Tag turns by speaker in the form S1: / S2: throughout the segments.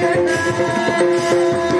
S1: Thank you.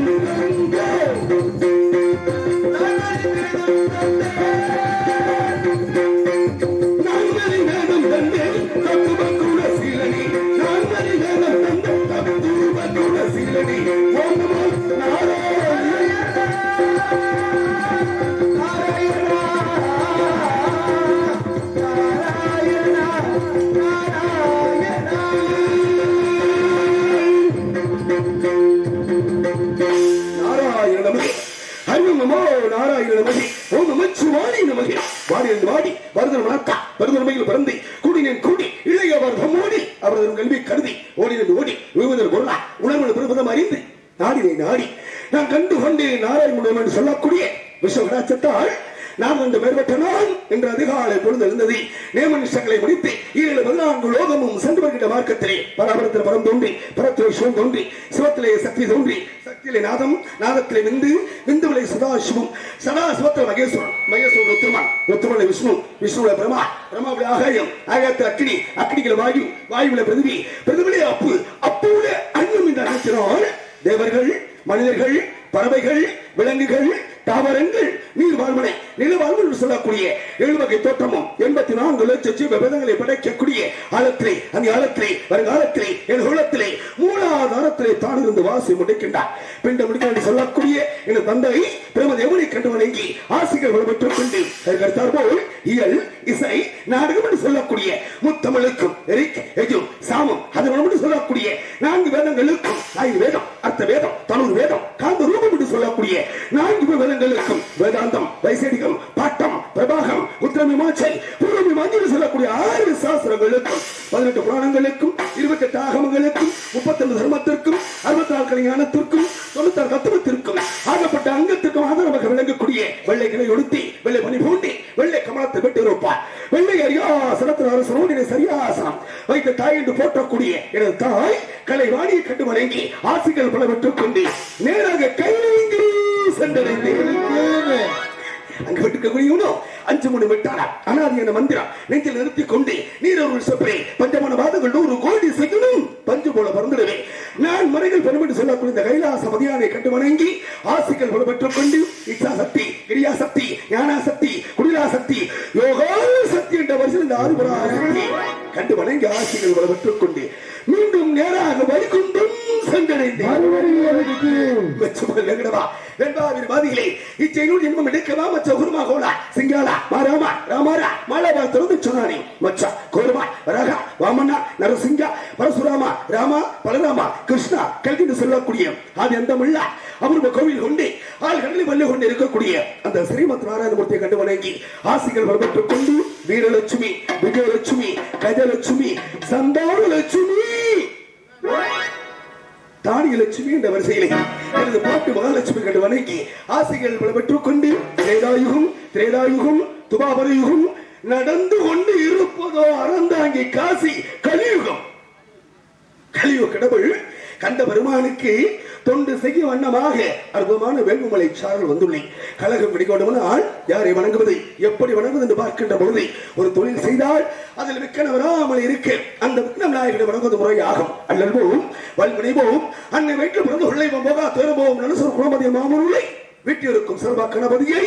S1: வாடி மாத்தா மணக்கா வருதல் பிறந்து கூடினேன் கூடி இளைய வர்க்கம் ஓடி அவரது கல்வி கருதி ஓடினேன் ஓடி விழுவதல் பொருளா உணர்வு பிரபதம் அறிந்து நாடினை நாடி நான் கண்டு கொண்டேன் நாராயணன் என்று சொல்லக்கூடிய விஸ்வகடாச்சத்தால் நாம் வந்து மேற்பட்ட என்று என்ற அதிகாலை பொழுது இருந்தது நேமனிஷங்களை முடித்து ஏழு பதினான்கு லோகமும் சென்று மார்க்கத்திலே பராபரத்தில் பரம் தோன்றி பரத்திலே சிவம் தோன்றி சிவத்திலே சக்தி தோன்றி சக்தியிலே நாதம் நாதத்திலே விந்து விந்துவிலே சதாசிவம் சதாசிவத்தில் மகேஸ்வரன் மகேஸ்வரன் ருத்ரமான் ருத்ரமலை விஷ்ணு விஷ்ணுவில பிரமா பிரமாவில ஆகாயம் ஆகாயத்தில் அக்னி அக்னிகள் வாயு வாயுவில பிரதிவி பிரதிவிலே அப்பு அப்போ அன்னம் என்று அழைக்கிறோம் தேவர்கள் மனிதர்கள் பறவைகள் விலங்குகள் தாவரங்கள் நீர் வாழ்மனை நில வாழ்வு என்று சொல்லக்கூடிய ஏழு வகை தோற்றமும் எண்பத்தி நான்கு லட்சம் விபதங்களை படைக்கக்கூடிய ஆழத்திலே அந்த ஆழத்திலே வருங்காலத்திலே என் உள்ளத்திலே மூலாதாரத்திலே தான் இருந்து வாசி முடிக்கின்றார். பிண்ட முடிக்க என்று சொல்லக்கூடிய என் தந்தை பிரமதி எவனை கண்டு வணங்கி ஆசிரியர் பெற்றுக் கொண்டு போல் இயல் இசை நாடகம் என்று சொல்லக்கூடிய முத்தமிழுக்கும் எரிக் எஜு சாமம் அது என்று சொல்லக்கூடிய நான்கு வேதங்களுக்கும் ஐந்து வேதம் அர்த்த வேதம் தனூர் வேதம் காந்த சொல்லக்கூடிய நான்கு வேதங்களுக்கும் வேதாந்தம் வைசடிகம் பாட்டம் பிரபாகம் உத்திரமிமாச்சை பூர்வமிமாஞ்சி என்று சொல்லக்கூடிய ஆறு சாஸ்திரங்களுக்கும் பதினெட்டு புராணங்களுக்கும் இருபத்தி எட்டு ஆகமங்களுக்கும் முப்பத்தி தர்மத்திற்கும் அறுபத்தி நாலு கல்யாணத்திற்கும் தொண்ணூத்தாறு தத்துவத்திற்கும் ஆகப்பட்ட அங்கத்திற்கும் ஆதரவாக விளங்கக்கூடிய வெள்ளை கிளை ஒடுத்தி வெள்ளை பனி பூண்டி வெள்ளை கமலத்தை விட்டு இருப்பார் வெள்ளை அரியாசனத்தில் அரசனோடு சரியாசனம். வைத்த தாய் என்று போற்றக்கூடிய எனது தாய் கலை வாணியை கண்டு வணங்கி ஆசைகள் பல பெற்றுக் கொண்டு நேர அங்க அஞ்சு மணி விட்டாரா மந்திரம் நெஞ்சில் கொண்டு பஞ்சமான நூறு கோடி செய்யணும் பஞ்சு போல பறந்துடுவே. நான் மறைகள் சொல்லக்கூடிய இந்த கைலாச மதியானை கண்டு வணங்கி ஆசிகள் பல பெற்றுக் கொண்டு இச்சா சக்தி கிரியா சக்தி ஞானா சக்தி குடிலா சக்தி யோகா சக்தி என்ற வரிசையில் இந்த கண்டு வணங்கி ஆசிகள் பல பெற்றுக் கொண்டு மெச்சுமல் வெங்கடவா? வெண்பாவின் வாதிகளே இச்செயலூர் ஜென்மம் எடுக்கவா மச்ச குருமா கோலா சிங்காலா மாராமா ராமாரா மாலாவா திறந்து சொன்னானே கோருமா நரசிங்கா பரசுராமா ராமா பலராமா கிருஷ்ணா கல்கின்னு சொல்லக்கூடிய அது எந்த முள்ள அவருடைய கோவில் கொண்டு ஆள் வல்லி கொண்டு இருக்கக்கூடிய அந்த ஸ்ரீமத் நாராயணமூர்த்தியை கண்டு வணங்கி ஆசிகள் வரப்பட்டுக் கொண்டு வீரலட்சுமி விஜயலட்சுமி கஜலட்சுமி சந்தான லட்சுமி தானிய லட்சுமி என்ற வரிசையிலே எனது பாட்டு மகாலட்சுமி கண்டு வணங்கி ஆசைகள் பல பெற்றுக் கொண்டு திரேதாயுகம் திரேதாயுகம் துபாபரயுகம் நடந்து கொண்டு இருப்பதோ அறந்தாங்கி காசி கலியுகம். கலியுக கடவுள் கண்ட பெருமானுக்கு தொண்டு செய்ய வண்ணமாக அற்புதமான வேள்விமலை சாரல் வந்துள்ளேன். கழகம் ஆள் யாரை வணங்குவது எப்படி வணங்குவது என்று பார்க்கின்ற பொழுது ஒரு தொழில் செய்தால் அதில் விக்கன வராமல் இருக்க. அந்த விக்னம் நாயகனை வணங்குவது முறையாகும். அல்லல்வோம் வல்வினைவோம் அன்னை வீட்டில் பிறந்து உள்ளே போகா தேரபோம் நலசர் குணமதி மாமனுள்ளை வீட்டிற்கும் சிறப்பாக கணபதியை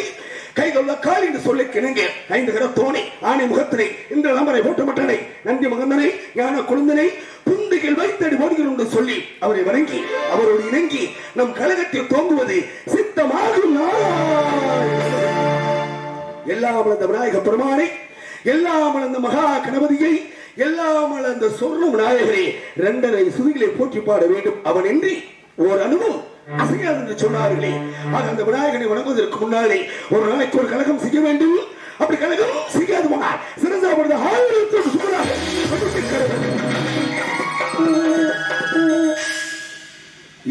S1: கைகொள்ள கால் என்று சொல்லி கிணங்க ஐந்து கரத்தோனை ஆணை முகத்தினை இந்த நம்பரை போட்டமட்டனை நந்தி மகந்தனை ஞான குழந்தனை புந்துகள் வைத்தடி போடுகிறோம் என்று சொல்லி அவரை வணங்கி அவரோடு இணங்கி நம் கழகத்தில் தோங்குவது சித்தமாகும் எல்லாம் அந்த விநாயக பெருமானை எல்லாம் அந்த மகா கணபதியை எல்லாம் அந்த சொர்ணம் விநாயகரை இரண்டரை சுதிகளை போற்றி பாட வேண்டும். அவன் இன்றி ஓர் அனுபவம். அசையாது என்று சொன்னார்களே. அது அந்த விநாயகனை வணங்குவதற்கு முன்னாலே ஒரு நாளைக்கு ஒரு கழகம் செய்ய வேண்டும். அப்படி கழகம் செய்யாது போனார் சிறந்தாபடுத்த சுமராக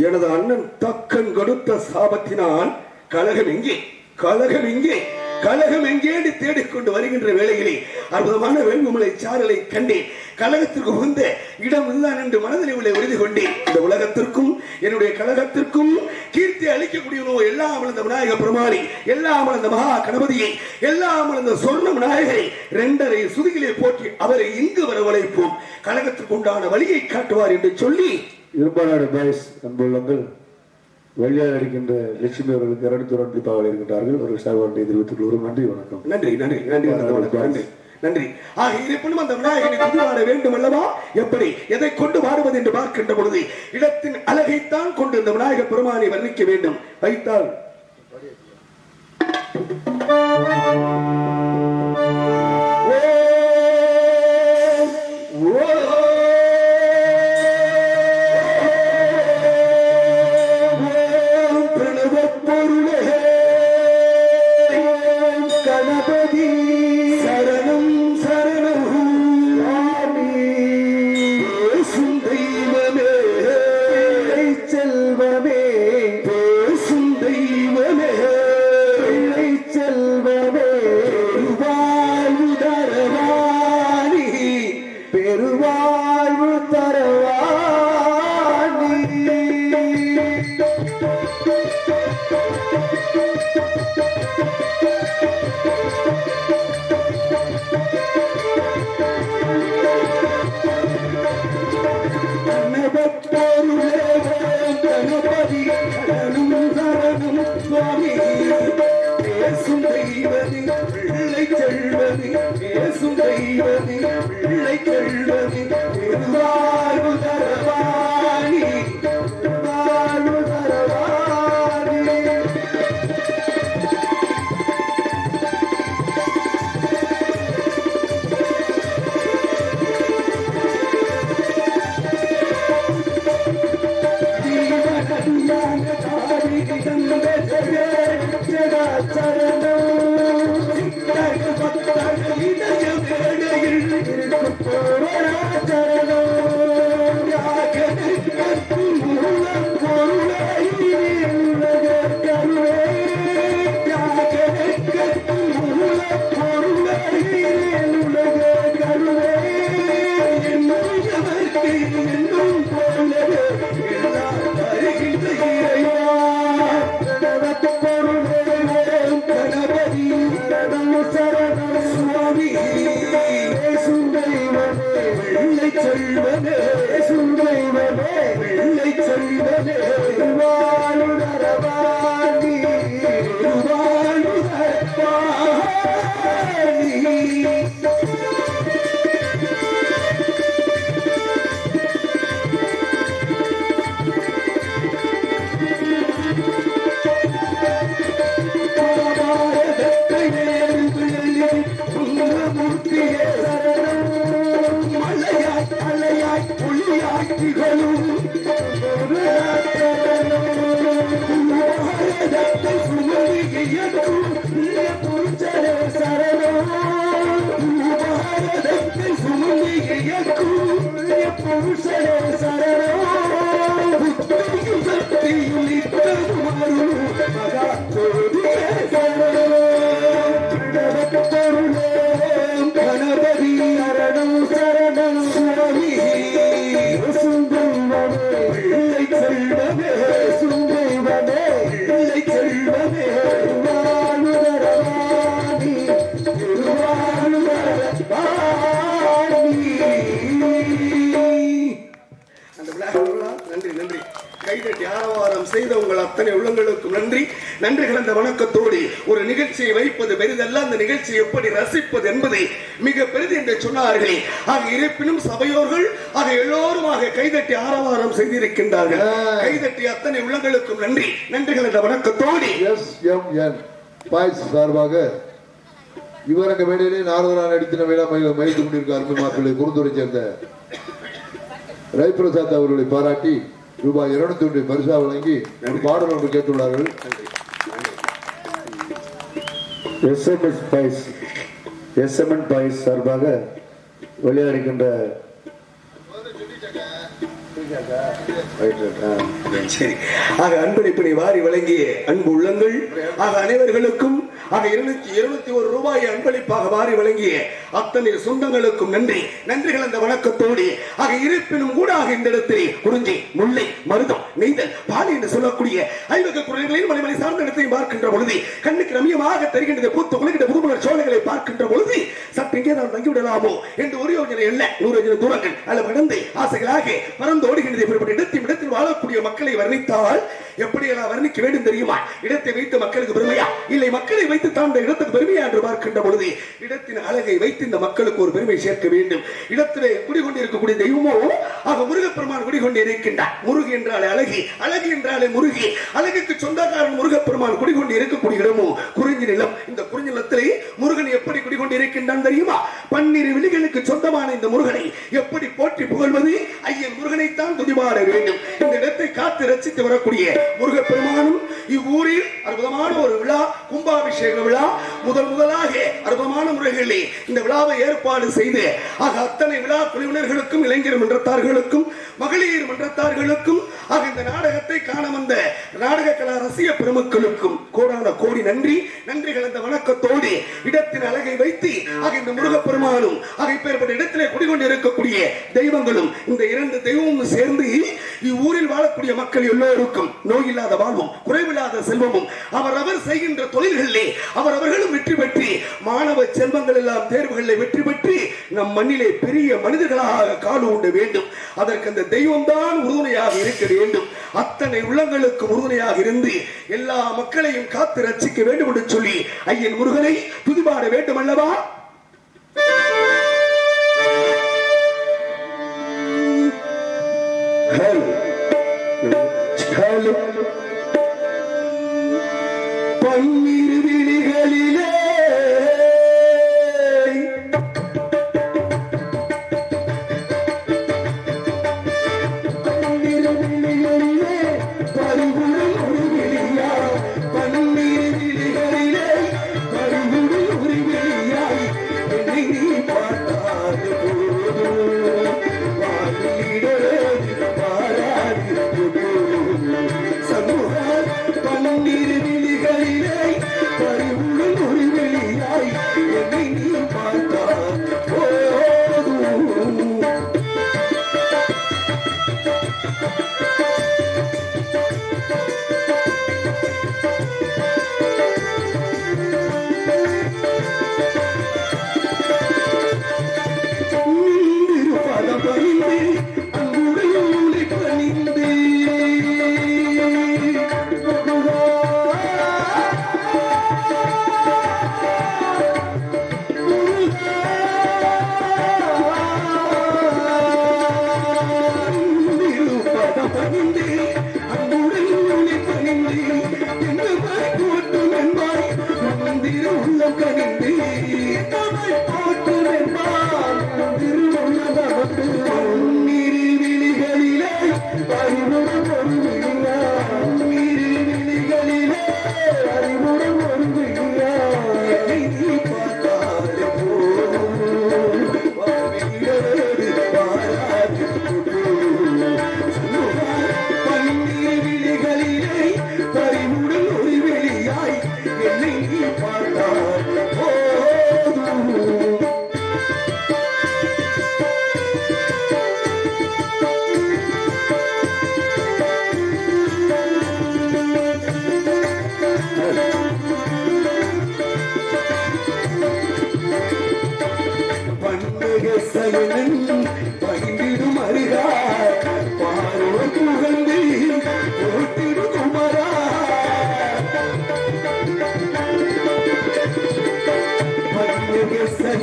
S1: எனது அண்ணன் தக்கன் கொடுத்த சாபத்தினால் கழகம் எங்கே கழகம் எங்கே கழகம் எங்கே தேடிக்கொண்டு வருகின்ற வேளையிலே அற்புதமான வேண்புமலை சாரலை கண்டேன். கழகத்திற்கு உகந்த இடம் இதுதான் என்று மனதில் உள்ள உறுதி கொண்டேன். இந்த உலகத்திற்கும் என்னுடைய கழகத்திற்கும் கீர்த்தி அளிக்கக்கூடியவனோ எல்லாம் வளர்ந்த விநாயக பெருமானி எல்லாம் வளர்ந்த மகா கணபதியை எல்லாம் வளர்ந்த சொர்ண விநாயகரை ரெண்டரை சுதிகளை போற்றி அவரை இங்கு வரவழைப்போம். கழகத்திற்கு உண்டான வழியை காட்டுவார் என்று சொல்லி
S2: இருப்பாநாடு பாய்ஸ் அன்புள்ளங்கள். வெள்ளையார் அடிக்கின்ற லட்சுமி அவர்களுக்கு இரண்டு துறன் தீபாவளி இருக்கின்றார்கள். ஒரு சார்பாண்டை தெரிவித்துக் கொள்கிறோம். நன்றி வணக்கம்.
S1: நன்றி நன்றி நன்றி வணக்கம், நன்றி நன்றி. ஆக இருப்பினும் அந்த விநாயகனை கொண்டாட வேண்டும் அல்லவா எப்படி? எதை கொண்டு பாடுவது என்று பார்க்கின்ற பொழுது இடத்தின் அழகைத்தான் கொண்டு இந்த விநாயக பெருமானை வர்ணிக்க வேண்டும். வைத்தால். பேசும் தெய்வமே பிள்ளை கண்டமே வாழ்வு தரவாணி. வாழ்வு தரவாணி. கண்டாங்க தாடி தந்த சரண செய்த உங்கள் அத்தனை உள்ளங்களுக்கும் நன்றி. நன்றி கலந்த வணக்கத்தோடு. ஒரு நிகழ்ச்சியை வைப்பது பெரிதல்ல அந்த நிகழ்ச்சியை எப்படி ரசிப்பது என்பதை மிக பெரிது என்று சொன்னார்களே. ஆக இருப்பினும் சபையோர்கள் ஆக எல்லோருமாக கைதட்டி ஆரவாரம் செய்திருக்கின்றார்கள். கைதட்டி அத்தனை உள்ளங்களுக்கும் நன்றி. நன்றி கலந்த வணக்கத்தோடு.
S3: S M N. பாய்ஸ் சார்பாக இவரங்க மேடையிலே நாரதரா நடித்தின வேளா மகிழ்ந்து கொண்டிருக்க அருமை மாப்பிள்ளை குறுந்துரை சேர்ந்த ரவிபிரசாத் அவர்களை பாராட்டி ரூபாய் இருநூத்தி ஒன்று பரிசா வழங்கி பாடல் ஒன்று கேட்டுள்ளார்கள்.
S2: எஸ்எம்எஸ் பைஸ் எஸ்எம்என் பைஸ் சார்பாக விளையாடுகின்ற Right, right,
S1: ஆக அன்பளிப்பினை வாரி வழங்கிய அன்பு உள்ளங்கள் ஆக அனைவர்களுக்கும் அந்த இருநூத்தி இருநூத்தி ஒரு ரூபாயை அன்பளிப்பாக வாரி வழங்கிய அத்தனை சொந்தங்களுக்கும் நன்றி. நன்றி கலந்த வணக்கத்தோடு. ஆக இருப்பினும் கூட ஆக இந்த இடத்தில் குறிஞ்சி முல்லை மருதம் நெய்தல் பாலி என்று சொல்லக்கூடிய ஐவக குரல்களையும் மலைமலை சார்ந்த இடத்தையும் பார்க்கின்ற பொழுது கண்ணுக்கு ரம்யமாக தெரிகின்றது பூத்து குளிக்கின்ற புதுமலர் சோலைகளை பார்க்கின்ற பொழுது சற்று இங்கே நாம் தங்கிவிடலாமோ என்று ஒரு யோஜனை இல்லை நூறு யோஜனை தூரங்கள் அல்ல கடந்து ஆசைகளாக பறந்து ஓடுகின்றது. இப்படிப்பட்ட இடத்தில் இடத்தில் வாழக்கூடிய மக்களை வர்ணித்தால் எப்படி எல்லாம் வர்ணிக்க வேண்டும் தெரியுமா? இடத்தை வைத்து மக்களுக்கு பெருமையா? இல்லை மக்களை வைத்து தான் இந்த இடத்துக்கு பெருமையா என்று பார்க்கின்ற பொழுது இடத்தின் அழகை வைத்து இந்த மக்களுக்கு ஒரு பெருமை சேர்க்க வேண்டும். இடத்திலே குடிகொண்டிருக்கக்கூடிய தெய்வமோ ஆக முருகப்பெருமான் குடிகொண்டு இருக்கின்றார். முருகு என்றாலே அழகி அழகு என்றாலே முருகி. அழகுக்கு சொந்தக்காரன் முருகப்பெருமான் குடிகொண்டு இருக்கக்கூடிய இடமோ குறிஞ்சி நிலம். இந்த குறிஞ்சி நிலத்திலே முருகன் எப்படி குடிகொண்டு இருக்கின்றான் தெரியுமா? பன்னிரு விழிகளுக்கு சொந்தமான இந்த முருகனை எப்படி போற்றி புகழ்வது? ஐயன் முருகனைத்தான் துதிபாட வேண்டும். இந்த இடத்தை காத்து ரசித்து வரக்கூடிய முருகப்பெருமானும் இவ்வூரில் அற்புதமான ஒரு விழா கும்பாபிஷேக விழா முதல் முதலாக அற்புதமான முறைகளிலே இந்த விழாவை ஏற்பாடு செய்து ஆக அத்தனை விழா குழுவினர்களுக்கும் இளைஞர் மன்றத்தார்களுக்கும் மகளிர் மன்றத்தார்களுக்கும் ஆக இந்த நாடகத்தை காண வந்த நாடக கலா ரசிக பெருமக்களுக்கும் கோடான கோடி நன்றி. நன்றி கலந்த வணக்கத்தோடு இடத்தின் அழகை வைத்து ஆக இந்த முருகப்பெருமான் ஆக அகைப்பேற்பட்ட இடத்திலே குடிகொண்டு இருக்கக்கூடிய தெய்வங்களும் இந்த இரண்டு தெய்வமும் சேர்ந்து இவ்வூரில் வாழக்கூடிய மக்கள் எல்லோருக்கும் நோய் இல்லாத வாழ்வும் குறைவில்லாத செல்வமும் அவரவர் செய்கின்ற தொழில்களிலே அவரவர்களும் வெற்றி பெற்று மாணவ செல்வங்கள் எல்லாம் தேர்வுகளில் வெற்றி பெற்று நம் மண்ணிலே பெரிய மனிதர்களாக காலு உண்டு வேண்டும். அதற்கு அந்த தெய்வம் தான் உறுதுணையாக இருக்க வேண்டும். அத்தனை உள்ளங்களுக்கு உறுதுணையாக இருந்து எல்லா மக்களையும் காத்து ரட்சிக்க வேண்டும் என்று சொல்லி ஐயன் முருகனை துதிபாட வேண்டும் அல்லவா Hello.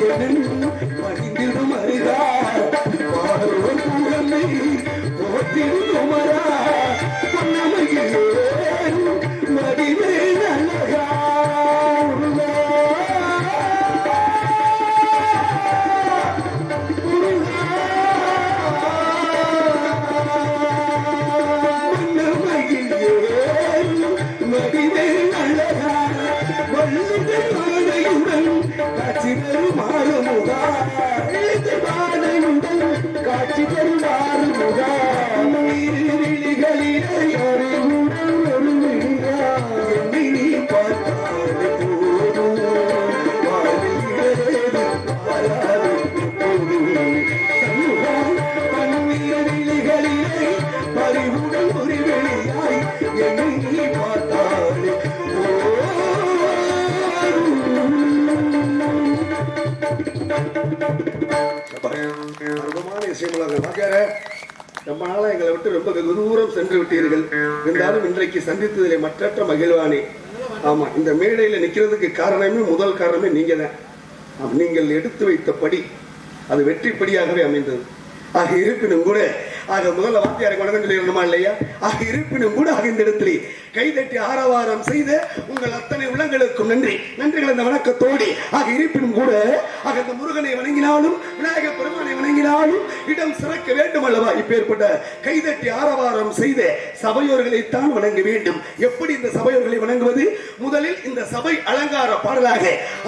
S1: Ma உடல் ஒரு வெளியாய் என்னை நீ பார்த்தாலே அற்புதமான இசைமலர்கள் ரொம்ப நாளா எங்களை விட்டு ரொம்ப வெகு தூரம் சென்று விட்டீர்கள். இருந்தாலும் இன்றைக்கு சந்தித்ததிலே மற்றற்ற மகிழ்வானே. ஆமா இந்த மேடையில நிக்கிறதுக்கு காரணமே முதல் காரணமே நீங்க தான் நீங்கள் எடுத்து வைத்த படி அது வெற்றிப்படியாகவே அமைந்தது. ஆக இருப்பினும் கூட. ஆக முதல்ல வாத்தியாரை வணக்கம் சொல்லிடணுமா இல்லையா? ஆக இருப்பினும் கூட ஆக இந்த இடத்திலே கைதட்டி ஆரவாரம் செய்த உங்கள் அத்தனை உள்ளங்களுக்கும் நன்றி. நன்றிகள் அந்த வணக்கத்தோடு. ஆக இருப்பினும் கூட ஆக அந்த முருகனை வணங்கினாலும் விநாயகர் பெருமானை வணங்கினாலும் இடம் சிறக்க வேண்டும் அல்லவா? இப்பேற்பட்ட கைதட்டி ஆரவாரம் செய்த சபையோர்களைத்தான் வணங்க வேண்டும். எப்படி இந்த சபையோர்களை வணங்குவது? முதலில் இந்த சபை அலங்கார பாடலாக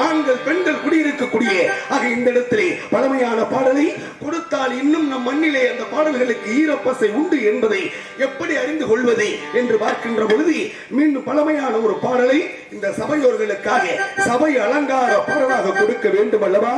S1: ஆண்கள் பெண்கள் குடியிருக்கக்கூடிய ஆக இந்த இடத்திலே பழமையான பாடலை கொடுத்தால் இன்னும் நம் மண்ணிலே அந்த பாடல்களுக்கு ஈரப்பசை உண்டு என்பதை எப்படி அறிந்து கொள்வது என்று பார்க்கின்ற பொழுது மீண்டும் பழமையான ஒரு பாடலை இந்த சபையோர்களுக்காக சபை அலங்கார பாடலாக கொடுக்க வேண்டும் அல்லவா?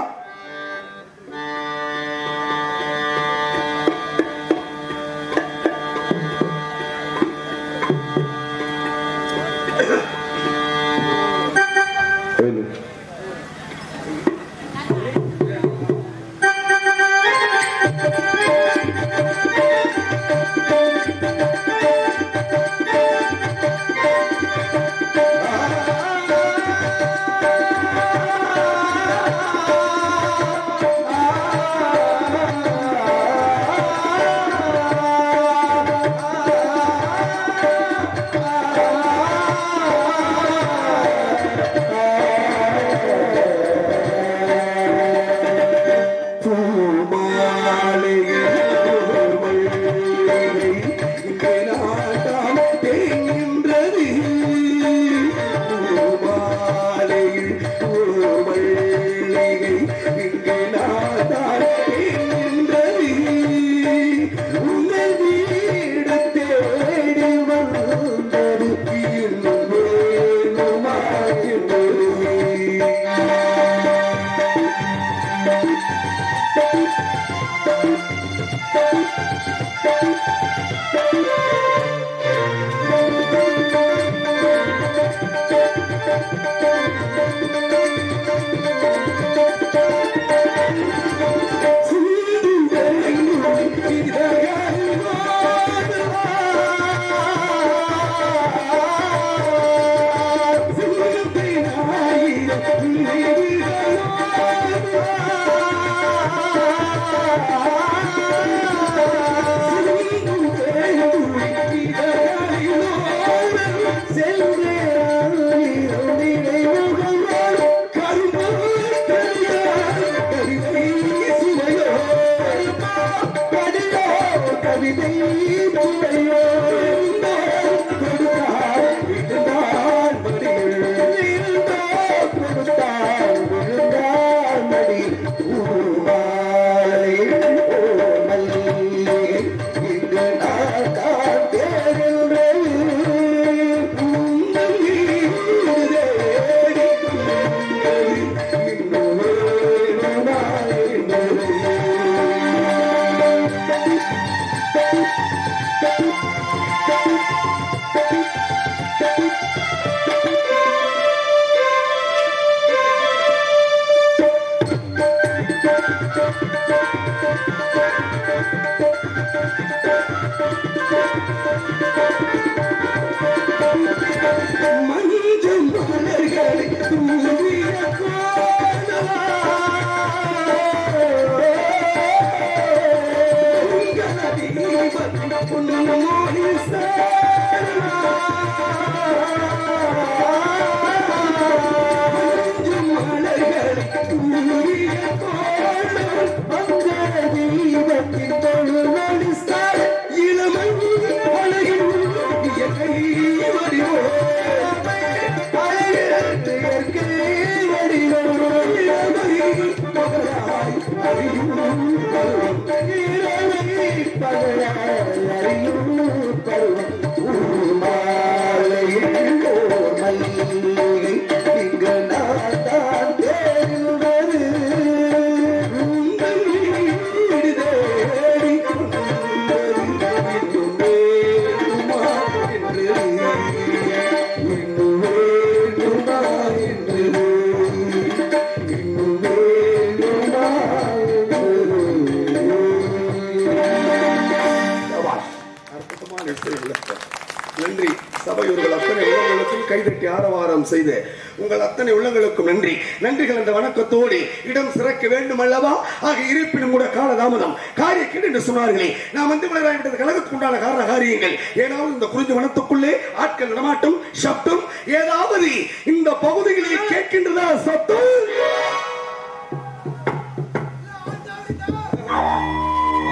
S1: கைதட்டி ஆரவாரம் செய்து உங்கள் அத்தனை உள்ளங்களுக்கும் நன்றி. நன்றிகள் என்ற வணக்கத்தோடு இடம் சிறக்க வேண்டும் அல்லவா ஆக இருப்பினும் கூட காலதாமதம். காரியக்கேடு என்று சொன்னார்களே நாம் வந்து விட்டது கழகத்துக்கு உண்டான காரண காரியங்கள் ஏதாவது இந்த குறிஞ்சி வனத்துக்குள்ளே ஆட்கள் நடமாட்டம் சப்தம் ஏதாவது இந்த பகுதிகளில் கேட்கின்றதா சத்தம்?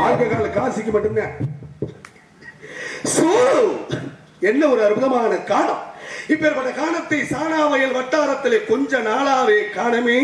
S1: ஆல்கஹால் காசிக்கு மட்டும்தான். என்ன ஒரு அற்புதமான காலம். இப்பேற்பட்ட காலத்தை சாணாவயல் வட்டாரத்திலே கொஞ்ச நாளாவே காணமே.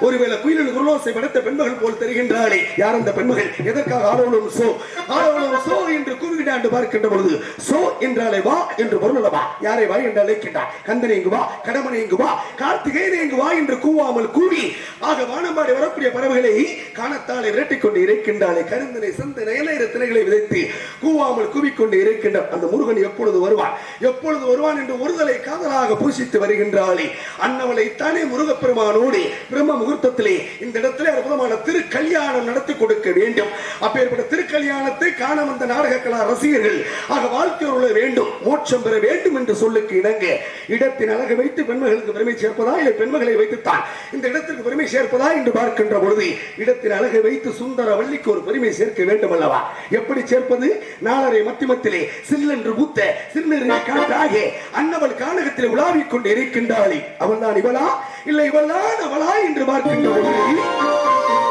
S1: ஒருவேளை குயிலில் குரலோசை படைத்த பெண்மகள் போல் தெரிகின்றாளே. யார் அந்த பெண்மகள்? எதற்காக ஆளோலும் சோ? ஆளோலும் சோ என்று கூவிடாண்டு பார்க்கின்ற பொழுது சோ என்றாலே வா என்று பொருள் பொருளவா யாரை வா என்று அழைக்கின்றார்? கந்தனை இங்கு வா கடமனை இங்கு வா கார்த்திகேயனை இங்கு வா என்று கூவாமல் கூவி ஆக வானம்பாடி வரக்கூடிய பறவைகளை காணத்தாலே விரட்டிக்கொண்டு கொண்டு கருந்தனை சந்த நயனர திரைகளை விதைத்து கூவாமல் கூவிக்கொண்டு இருக்கின்ற அந்த முருகன் எப்பொழுது வருவான்? எப்பொழுது வருவான் என்று ஒருதலை காதலாக பூசித்து வருகின்றாளே. அன்னவளை தானே முருகப்பெருமானோடு பிரம்ம பிரம்ம முகூர்த்தத்திலே இந்த இடத்துல அற்புதமான திருக்கல்யாணம் நடத்தி கொடுக்க வேண்டும். அப்பேற்பட்ட திருக்கல்யாணத்தை காண வந்த நாடக கலா ரசிகர்கள் ஆக வாழ்க்கையுள்ள வேண்டும் மோட்சம் பெற வேண்டும் என்று சொல்லுக்கு இணங்க இடத்தின் அழகை வைத்து பெண்மகளுக்கு பெருமை சேர்ப்பதா? இல்லை பெண்மகளை வைத்துத்தான். இந்த இடத்திற்கு பெருமை சேர்ப்பதா? என்று பார்க்கின்ற பொழுது இடத்தின் அழகை வைத்து சுந்தர வள்ளிக்கு ஒரு பெருமை சேர்க்க வேண்டும் அல்லவா? எப்படி சேர்ப்பது? நாளரை மத்தியமத்திலே சில்லென்று பூத்த சிறுநீரை காட்டாக அன்னவள் கானகத்திலே உலாவிக் கொண்டு இருக்கின்றாளே. அவள் தான் இவளா? இல்லை இவள் தான் அவளா என்று பார்க்கின்ற பொழுது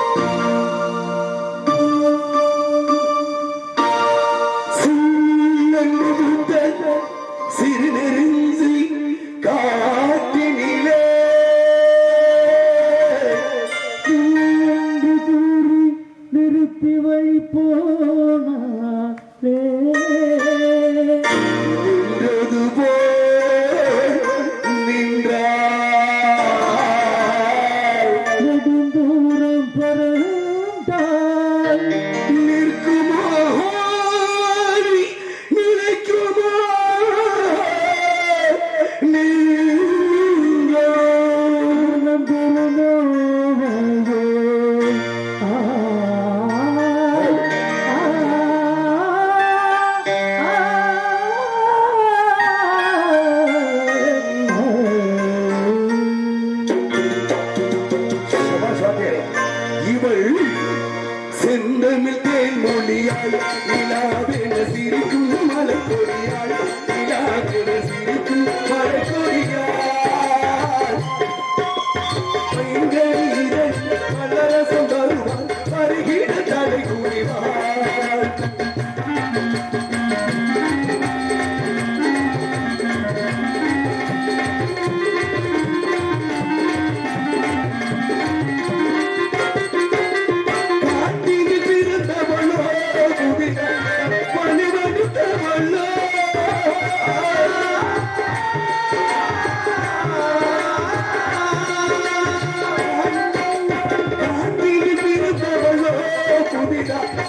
S1: Thank you.